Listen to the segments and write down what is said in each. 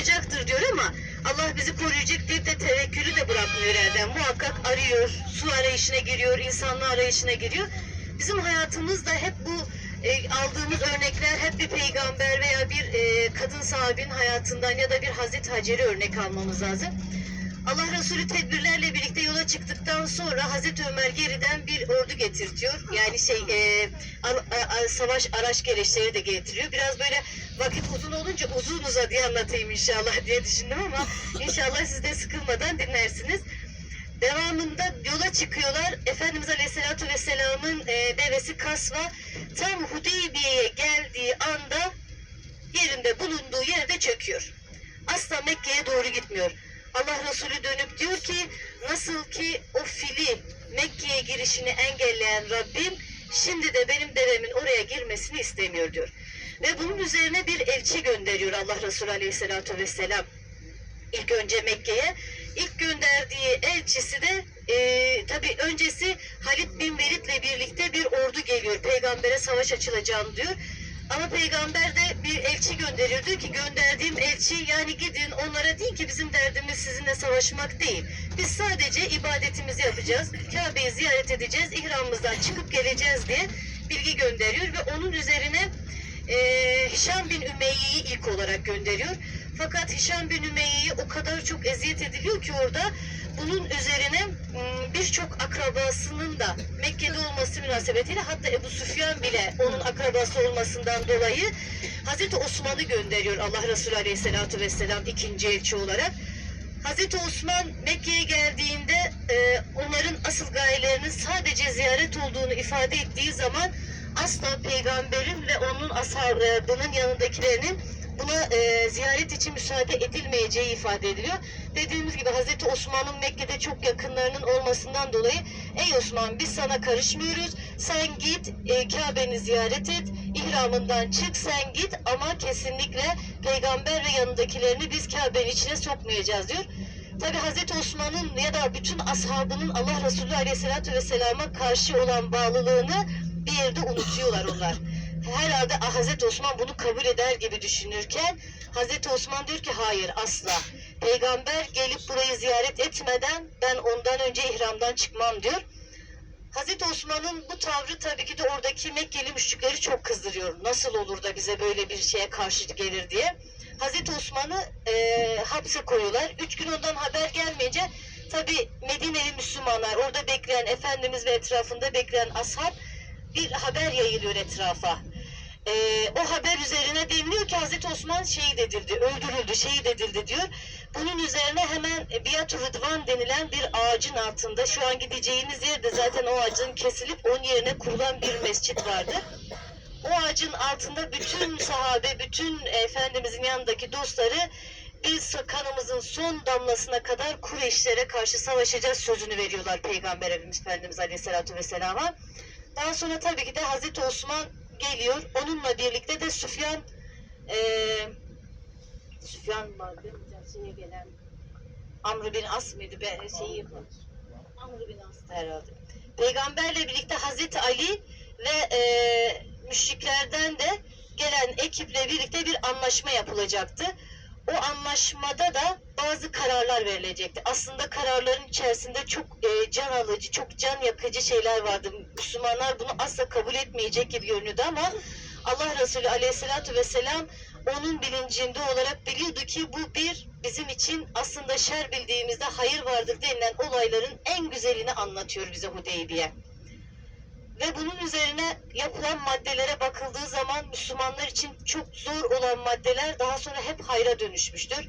koruyacaktır diyor ama Allah bizi koruyacak deyip de tevekkülü de bırakmıyor elden. Muhakkak arıyor, su arayışına giriyor, insanlığı arayışına giriyor. Bizim hayatımızda hep bu e, aldığımız örnekler hep bir peygamber veya bir e, kadın sahabinin hayatından ya da bir Hazreti Hacer'i örnek almamız lazım. Allah Resulü tedbirlerle birlikte yola çıktıktan sonra Hazreti Ömer geriden bir ordu getirtiyor. Yani şey e, a- a- savaş araç gereçleri de getiriyor. Biraz böyle vakit uzun olunca uzun uzadıya anlatayım inşallah diye düşündüm ama inşallah siz de sıkılmadan dinlersiniz. Devamında yola çıkıyorlar. Efendimiz Aleyhisselatü Vesselam'ın e, devesi Kasva tam Hudeybiye'ye geldiği anda yerinde bulunduğu yerde çöküyor. Asla Mekke'ye doğru gitmiyor. Allah Resulü dönüp diyor ki nasıl ki o fili Mekke'ye girişini engelleyen Rabbim şimdi de benim devemin oraya girmesini istemiyor diyor. Ve bunun üzerine bir elçi gönderiyor Allah Resulü Aleyhisselatü Vesselam. İlk önce Mekke'ye. İlk gönderdiği elçisi de e, tabi öncesi Halid bin Velid'le birlikte bir ordu geliyor. Peygambere savaş açılacağını diyor. Ama peygamber de bir elçi gönderiyor. Diyor ki gönderdiğim elçi yani gidin onlara deyin ki bizim derdimiz sizinle savaşmak değil. Biz sadece ibadetimizi yapacağız. Kabe'yi ziyaret edeceğiz. ihramımızdan çıkıp geleceğiz diye bilgi gönderiyor ve onun üzerine e, Hişam bin Ümeyye'yi ilk olarak gönderiyor. Fakat Hişam bin Ümeyye'ye o kadar çok eziyet ediliyor ki orada bunun üzerine m, birçok akrabasının da Mekke'de olması münasebetiyle hatta Ebu Süfyan bile onun akrabası olmasından dolayı Hazreti Osman'ı gönderiyor Allah Resulü Aleyhisselatü Vesselam ikinci elçi olarak. Hazreti Osman Mekke'ye geldiğinde e, onların asıl gayelerinin sadece ziyaret olduğunu ifade ettiği zaman asla peygamberin ve onun ashabının yanındakilerinin buna e, ziyaret için müsaade edilmeyeceği ifade ediliyor. Dediğimiz gibi Hazreti Osman'ın Mekke'de çok yakınlarının olmasından dolayı ey Osman biz sana karışmıyoruz. Sen git e, Kabe'ni ziyaret et. ihramından çık sen git ama kesinlikle peygamber ve yanındakilerini biz Kabe'nin içine sokmayacağız diyor. Tabi Hazreti Osman'ın ya da bütün ashabının Allah Resulü Aleyhisselatü Vesselam'a karşı olan bağlılığını bir yerde unutuyorlar onlar. Herhalde ah, Hazreti Osman bunu kabul eder gibi düşünürken Hazreti Osman diyor ki hayır asla. Peygamber gelip burayı ziyaret etmeden ben ondan önce ihramdan çıkmam diyor. Hazreti Osman'ın bu tavrı tabii ki de oradaki Mekkeli müşrikleri çok kızdırıyor. Nasıl olur da bize böyle bir şeye karşı gelir diye. Hazreti Osman'ı e, hapse koyuyorlar. Üç gün ondan haber gelmeyince tabii Medineli Müslümanlar orada bekleyen Efendimiz ve etrafında bekleyen ashab bir haber yayılıyor etrafa. E, o haber üzerine deniliyor ki Hazreti Osman şehit edildi, öldürüldü, şehit edildi diyor. Bunun üzerine hemen Biyat-ı Rıdvan denilen bir ağacın altında şu an gideceğiniz yerde zaten o ağacın kesilip onun yerine kurulan bir mescit vardır. O ağacın altında bütün sahabe, bütün Efendimizin yanındaki dostları biz kanımızın son damlasına kadar Kureyşlere karşı savaşacağız sözünü veriyorlar Peygamber Efendimiz Aleyhisselatü Vesselam'a. Daha sonra tabii ki de Hazreti Osman geliyor. Onunla birlikte de Süfyan eee Süfyan vardı. Şeye gelen Amr bin As mıydı? Be, şeyi Amr bin As herhalde. Peygamberle birlikte Hazreti Ali ve eee müşriklerden de gelen ekiple birlikte bir anlaşma yapılacaktı. O anlaşmada da bazı kararlar verilecekti. Aslında kararların içerisinde çok e, can alıcı, çok can yakıcı şeyler vardı. Müslümanlar bunu asla kabul etmeyecek gibi görünüyordu ama Allah Resulü Aleyhisselatü Vesselam onun bilincinde olarak biliyordu ki bu bir bizim için aslında şer bildiğimizde hayır vardır denilen olayların en güzelini anlatıyor bize Hudeybiye. Ve bunun üzerine yapılan maddelere bakıldığı zaman Müslümanlar için çok zor olan maddeler daha sonra hep hayra dönüşmüştür.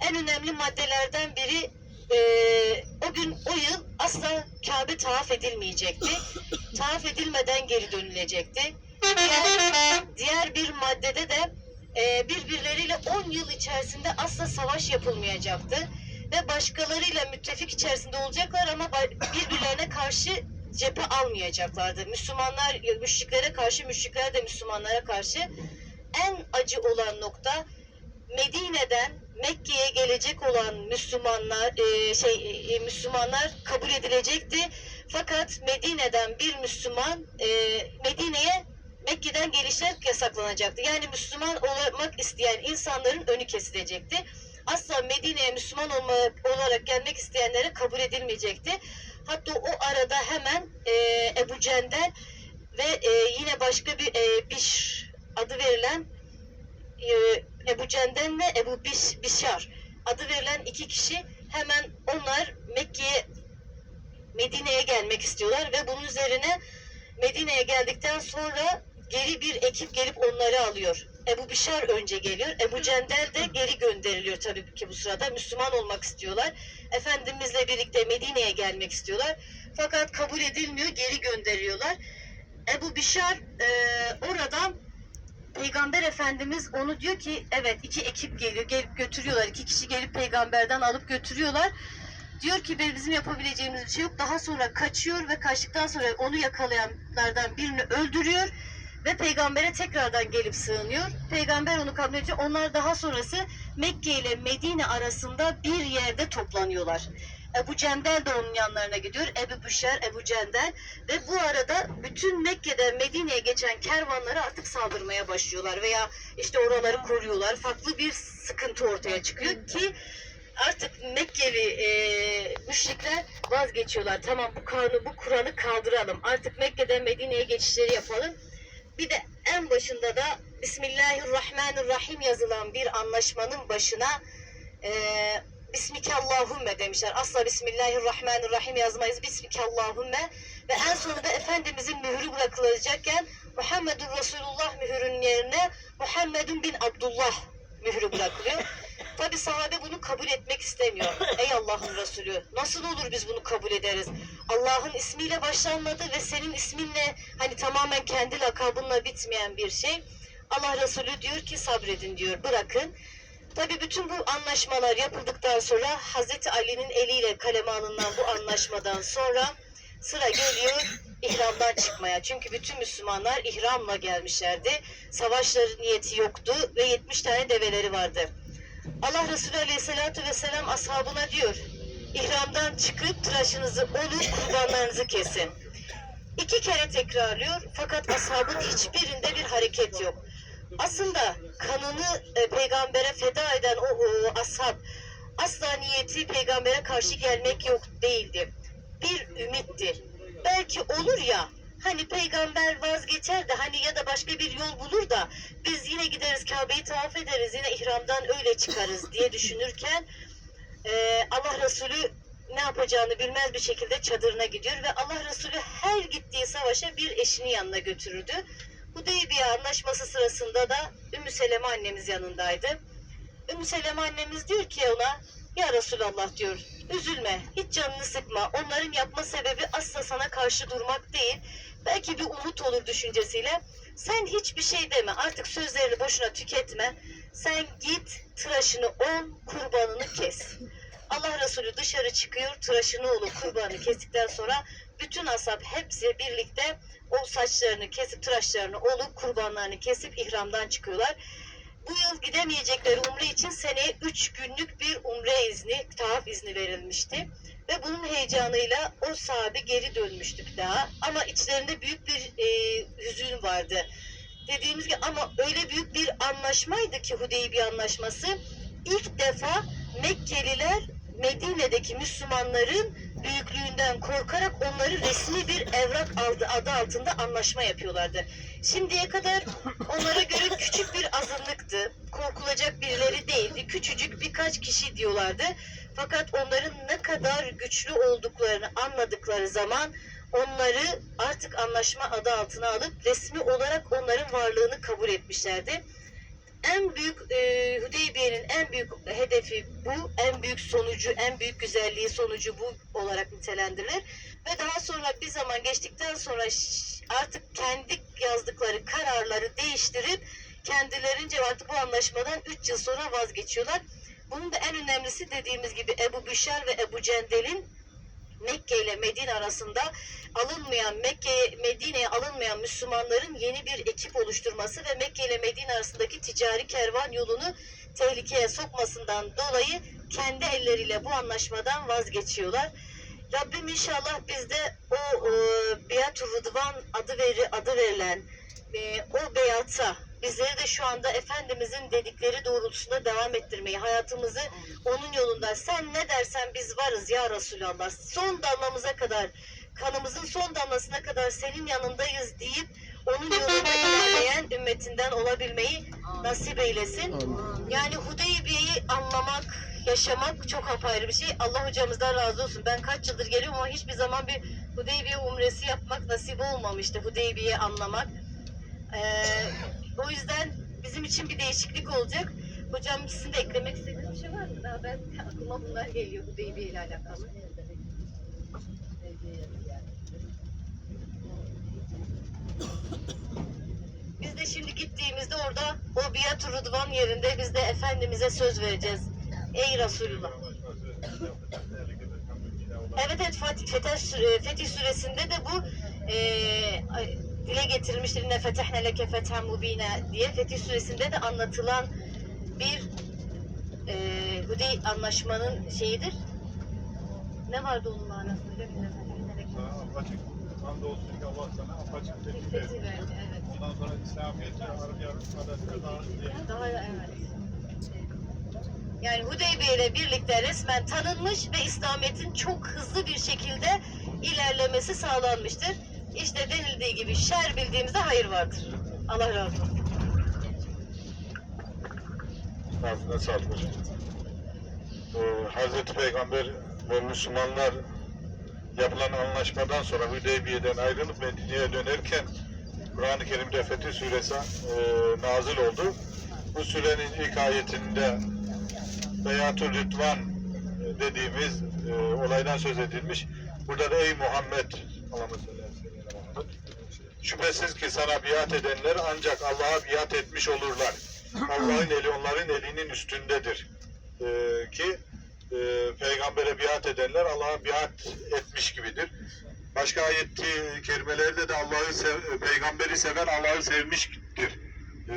En önemli maddelerden biri eee, o gün o yıl asla Kabe tavaf edilmeyecekti. Tavaf edilmeden geri dönülecekti. Diğer, diğer bir maddede de eee, birbirleriyle 10 yıl içerisinde asla savaş yapılmayacaktı. Ve başkalarıyla müttefik içerisinde olacaklar ama birbirlerine karşı cephe almayacaklardı. Müslümanlar müşriklere karşı, müşrikler de Müslümanlara karşı. En acı olan nokta Medine'den Mekke'ye gelecek olan Müslümanlar e, şey e, Müslümanlar kabul edilecekti. Fakat Medine'den bir Müslüman e, Medine'ye Mekke'den gelişler yasaklanacaktı. Yani Müslüman olmak isteyen insanların önü kesilecekti. asla Medine'ye Müslüman olma, olarak gelmek isteyenlere kabul edilmeyecekti. Hatta o arada hemen e, Ebu Cendel ve e, yine başka bir e, Biş adı verilen e, Ebu Cendel ve Ebu Biş, Bişar adı verilen iki kişi hemen onlar Mekke'ye Medine'ye gelmek istiyorlar ve bunun üzerine Medine'ye geldikten sonra geri bir ekip gelip onları alıyor. Ebu Bişar önce geliyor. Ebu Cendel de geri gönderiliyor tabii ki bu sırada. Müslüman olmak istiyorlar. Efendimizle birlikte Medine'ye gelmek istiyorlar. Fakat kabul edilmiyor. Geri gönderiyorlar. Ebu Bişar e, oradan Peygamber Efendimiz onu diyor ki evet iki ekip geliyor. Gelip götürüyorlar. İki kişi gelip peygamberden alıp götürüyorlar. Diyor ki "Be- bizim yapabileceğimiz bir şey yok. Daha sonra kaçıyor ve kaçtıktan sonra onu yakalayanlardan birini öldürüyor ve peygambere tekrardan gelip sığınıyor. Peygamber onu kabul ediyor. Onlar daha sonrası Mekke ile Medine arasında bir yerde toplanıyorlar. Ebu Cendel de onun yanlarına gidiyor. Ebu Büşer, Ebu Cendel ve bu arada bütün Mekke'den Medine'ye geçen kervanlara artık saldırmaya başlıyorlar veya işte oraları koruyorlar. Farklı bir sıkıntı ortaya çıkıyor ki artık Mekkeli e, müşrikler vazgeçiyorlar. Tamam bu kanunu, bu Kur'an'ı kaldıralım. Artık Mekke'den Medine'ye geçişleri yapalım. Bir de en başında da Bismillahirrahmanirrahim yazılan bir anlaşmanın başına e, Bismikallahümme demişler. Asla Bismillahirrahmanirrahim yazmayız. Bismikallahümme ve en sonunda Efendimizin mührü bırakılacakken Muhammedun Resulullah mührünün yerine Muhammedun bin Abdullah mührü bırakılıyor. Tabi sahabe bunu kabul etmek istemiyor. Ey Allah'ın Resulü nasıl olur biz bunu kabul ederiz? Allah'ın ismiyle başlanmadı ve senin isminle hani tamamen kendi lakabınla bitmeyen bir şey. Allah Resulü diyor ki sabredin diyor bırakın. Tabi bütün bu anlaşmalar yapıldıktan sonra Hazreti Ali'nin eliyle kaleme alınan bu anlaşmadan sonra sıra geliyor ihramdan çıkmaya. Çünkü bütün Müslümanlar ihramla gelmişlerdi. Savaşları niyeti yoktu ve 70 tane develeri vardı. Allah Resulü Aleyhisselatü Vesselam ashabına diyor, ihramdan çıkıp tıraşınızı olun, kurbanlarınızı kesin. İki kere tekrarlıyor fakat ashabın hiçbirinde bir hareket yok. Aslında kanını e, peygambere feda eden o, o ashab asla niyeti peygambere karşı gelmek yok değildi. Bir ümitti. Belki olur ya hani peygamber vazgeçer de hani ya da başka bir yol bulur da biz yine gideriz Kabe'yi tavaf ederiz yine ihramdan öyle çıkarız diye düşünürken e, Allah Resulü ne yapacağını bilmez bir şekilde çadırına gidiyor ve Allah Resulü her gittiği savaşa bir eşini yanına götürürdü. Hudeybiye anlaşması sırasında da Ümmü Seleme annemiz yanındaydı. Ümmü Seleme annemiz diyor ki ona ya Resulallah diyor üzülme hiç canını sıkma onların yapma sebebi asla sana karşı durmak değil belki bir umut olur düşüncesiyle sen hiçbir şey deme artık sözlerini boşuna tüketme sen git tıraşını ol kurbanını kes. Allah Resulü dışarı çıkıyor tıraşını olup kurbanını kestikten sonra bütün ashab hepsi birlikte o saçlarını kesip tıraşlarını olup kurbanlarını kesip ihramdan çıkıyorlar. Bu yıl gidemeyecekleri umre için seneye 3 günlük bir umre izni, tavaf izni verilmişti. Ve bunun heyecanıyla o sahabe geri dönmüştük daha. Ama içlerinde büyük bir e, hüzün vardı. Dediğimiz gibi ama öyle büyük bir anlaşmaydı ki Hudeybiye anlaşması. İlk defa Mekkeliler Medine'deki Müslümanların büyüklüğünden korkarak onları resmi bir evrak aldı adı altında anlaşma yapıyorlardı. Şimdiye kadar onlara göre küçük bir azınlıktı. Korkulacak birileri değildi. Küçücük birkaç kişi diyorlardı. Fakat onların ne kadar güçlü olduklarını anladıkları zaman onları artık anlaşma adı altına alıp resmi olarak onların varlığını kabul etmişlerdi. En büyük e, Hudeybiye'nin en büyük hedefi bu, en büyük sonucu, en büyük güzelliği sonucu bu olarak nitelendirilir. Ve daha sonra bir zaman geçtikten sonra artık kendi yazdıkları kararları değiştirip kendilerince artık bu anlaşmadan 3 yıl sonra vazgeçiyorlar. Bunun da en önemlisi dediğimiz gibi Ebu Büşer ve Ebu Cendel'in Mekke ile Medine arasında alınmayan Mekke Medine'ye alınmayan Müslümanların yeni bir ekip oluşturması ve Mekke ile Medine arasındaki ticari kervan yolunu tehlikeye sokmasından dolayı kendi elleriyle bu anlaşmadan vazgeçiyorlar. Rabbim inşallah biz de o e, Beyat-ı Rıdvan adı veri adı verilen e, o beyata bizleri de şu anda Efendimizin dedikleri doğrultusunda devam ettirmeyi, hayatımızı onun yolunda sen ne dersen biz varız ya Resulallah. Son damlamıza kadar, kanımızın son damlasına kadar senin yanındayız deyip onun yolunda ilerleyen ümmetinden olabilmeyi nasip eylesin. Yani Hudeybiye'yi anlamak, yaşamak çok apayrı bir şey. Allah hocamızdan razı olsun. Ben kaç yıldır geliyorum ama hiçbir zaman bir Hudeybiye umresi yapmak nasip olmamıştı. Hudeybiye'yi anlamak. Ee, o yüzden bizim için bir değişiklik olacak. Hocam sizin de eklemek istediğiniz bir şey var mı? Daha ben aklıma bunlar geliyor Hudeybiye ile alakalı. Biz de şimdi gittiğimizde orada o Biyat-ı Rıdvan yerinde biz de Efendimiz'e söz vereceğiz. Ey Resulullah. Evet evet Fatih, Fetih, Sure- Fetih Suresinde de bu e, dile getirilmiştir. İnne fetehne leke fethen mubine diye Fetih Suresinde de anlatılan bir e, Hudey anlaşmanın şeyidir. Ne vardı onun manası hocam? İnne fetehne leke Sana apaçık hamdolsun ki Allah sana apaçık teklif Fethi etti. verdi, evet. Ondan sonra İslamiyet'e Arap yarışmada daha diye. Daha evet. Yani Hudeybiye ile birlikte resmen tanınmış ve İslamiyet'in çok hızlı bir şekilde ilerlemesi sağlanmıştır. İşte denildiği gibi şer bildiğimizde hayır vardır. Allah razı olsun. Ağzına sağlık hocam. Hazreti Peygamber ve Müslümanlar yapılan anlaşmadan sonra Hüdeybiye'den ayrılıp Medine'ye dönerken Kur'an-ı Kerim'de Fetih Suresi e, nazil oldu. Bu surenin ilk ayetinde Beyatü Rıdvan e, dediğimiz e, olaydan söz edilmiş. Burada da ey Muhammed Allah'ım salli aleyhi ve sellem Muhammed. Şüphesiz ki sana biat edenler ancak Allah'a biat etmiş olurlar. Allah'ın eli onların elinin üstündedir. Ee, ki e, peygambere biat edenler Allah'a biat etmiş gibidir. Başka ayet-i kerimelerde de Allah'ı sev, peygamberi seven Allah'ı sevmiştir. Ee,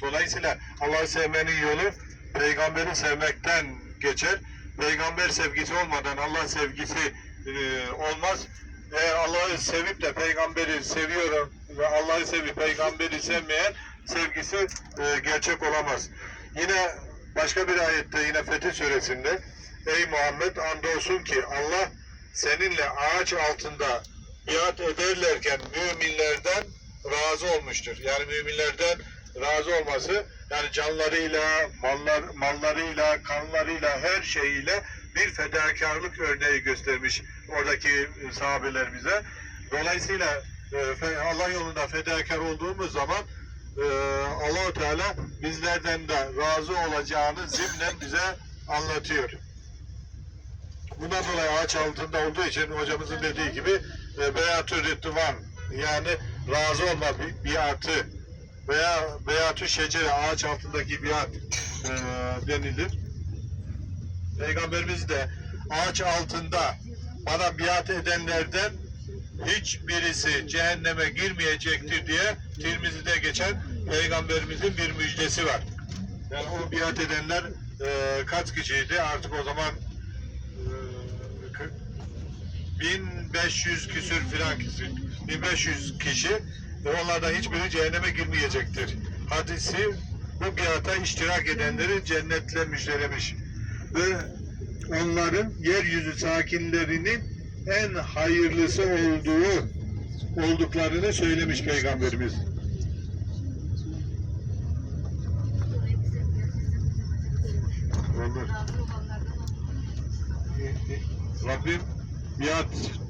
dolayısıyla Allah'ı sevmenin yolu peygamberi sevmekten geçer. Peygamber sevgisi olmadan Allah sevgisi e, olmaz. Eğer Allah'ı sevip de peygamberi seviyorum ve Allah'ı sevip peygamberi sevmeyen sevgisi e, gerçek olamaz. Yine başka bir ayette yine Fetih suresinde Ey Muhammed andolsun ki Allah seninle ağaç altında biat ederlerken müminlerden razı olmuştur. Yani müminlerden razı olması yani canlarıyla, mallar, mallarıyla, kanlarıyla, her şeyiyle bir fedakarlık örneği göstermiş oradaki sahabeler bize. Dolayısıyla e, Allah yolunda fedakar olduğumuz zaman e, Allahu Teala bizlerden de razı olacağını zimnen bize anlatıyor. Bundan dolayı ağaç altında olduğu için hocamızın dediği gibi e, beyatü rıdvan yani razı olma bi- biatı veya beyatü şecere ağaç altındaki biat e, denilir. Peygamberimiz de ağaç altında bana biat edenlerden hiçbirisi cehenneme girmeyecektir diye Tirmizi'de geçen peygamberimizin bir müjdesi var. Yani o biat edenler e, kaç kişiydi? Artık o zaman e, kırk- 1500 küsür filan kişi, 1500 kişi ve onlardan hiçbiri cehenneme girmeyecektir. Hadisi bu biata iştirak edenleri cennetle müjdelemiş. Ve onların yeryüzü sakinlerinin en hayırlısı olduğu olduklarını söylemiş Peygamberimiz. Olur. Rabbim biat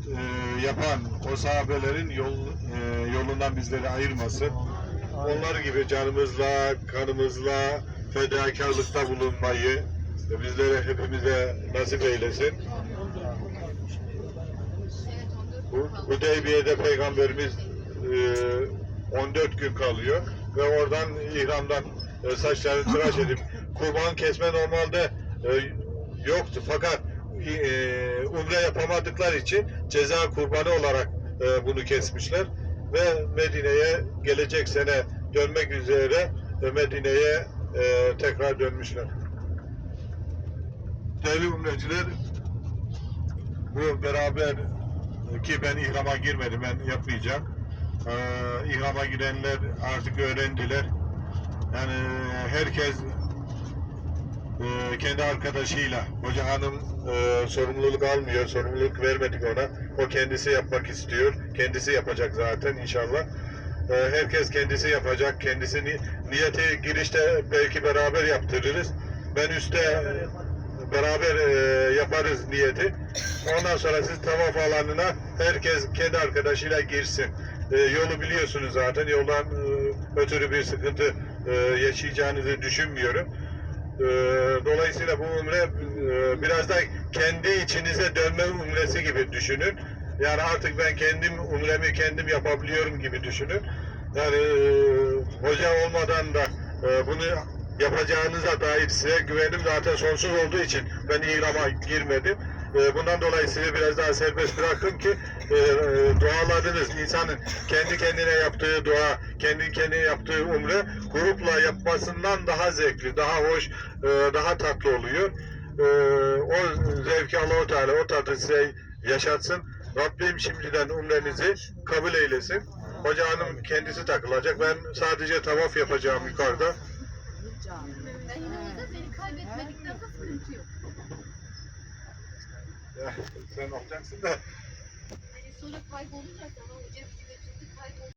e, yapan o sahabelerin yol, e, yolundan bizleri ayırmasın. Onlar gibi canımızla, kanımızla fedakarlıkta bulunmayı bizlere hepimize nasip eylesin. Bu Hudeybiye'de Peygamberimiz e, 14 gün kalıyor ve oradan İhram'dan e, saçlarını tıraş edip kurban kesme normalde e, yoktu fakat e, umre yapamadıkları için ceza kurbanı olarak e, bunu kesmişler ve Medine'ye gelecek sene dönmek üzere e, Medine'ye e, tekrar dönmüşler. Değerli umreciler bu beraber ki ben ihrama girmedim, ben yapmayacağım. Ee, ihrama girenler artık öğrendiler. Yani herkes e, kendi arkadaşıyla, hoca hanım e, sorumluluk almıyor, sorumluluk vermedik ona. O kendisi yapmak istiyor, kendisi yapacak zaten inşallah. E, herkes kendisi yapacak, kendisi ni- niyeti girişte belki beraber yaptırırız. Ben üstte e, beraber e, yaparız niyeti. Ondan sonra siz tavaf alanına herkes kendi arkadaşıyla girsin. E, yolu biliyorsunuz zaten. Yoldan e, ötürü bir sıkıntı yaşayacağınızı düşünmüyorum. Dolayısıyla bu umre biraz da kendi içinize dönme umresi gibi düşünün. Yani artık ben kendim umremi kendim yapabiliyorum gibi düşünün. Yani hoca olmadan da bunu yapacağınıza dair size güvenim zaten sonsuz olduğu için ben ihrama girmedim. E, bundan dolayı sizi biraz daha serbest bıraktım ki e, e, dualarınız insanın kendi kendine yaptığı dua, kendi kendine yaptığı umre grupla yapmasından daha zevkli, daha hoş, e, daha tatlı oluyor. E, o zevki Allah-u Teala o tadı size yaşatsın. Rabbim şimdiden umrenizi kabul eylesin. Hoca hanım kendisi takılacak. Ben sadece tavaf yapacağım yukarıda. Ben yanımda seni kaybetmedikten sonra sıkıntı yok. Ya, sen olacaksın da Hani sonra kaybolunca sana hoca bizi götürdü kayboldu.